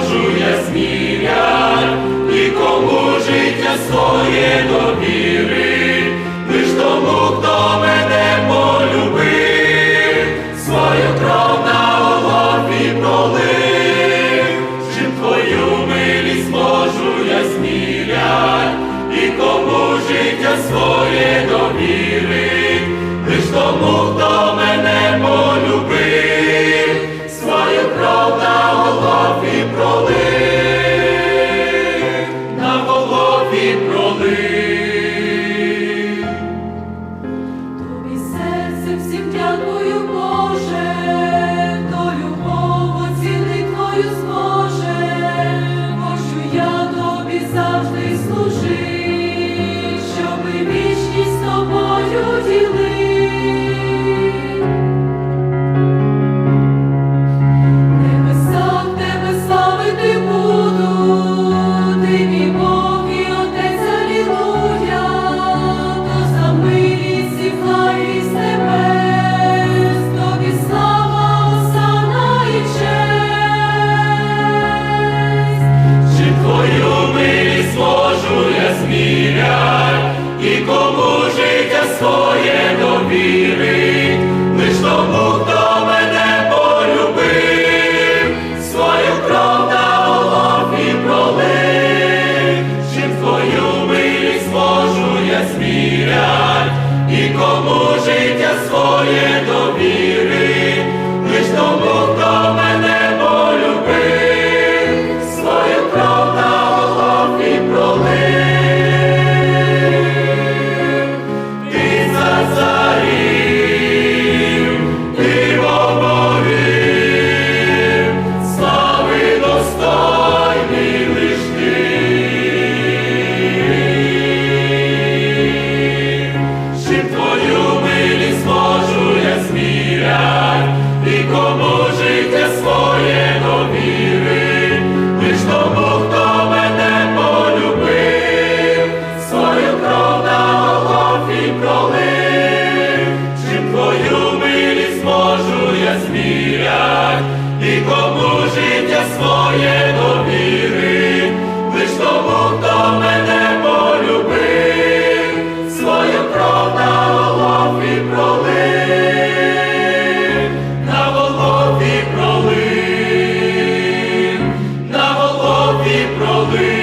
можу я змія, і кому життя своє довіри, лиш тому, хто мене полюбив, свою кров на голові пролив, чим твою милість можу я змірять, і кому життя своє довіри. нікому життя своє добі. holy.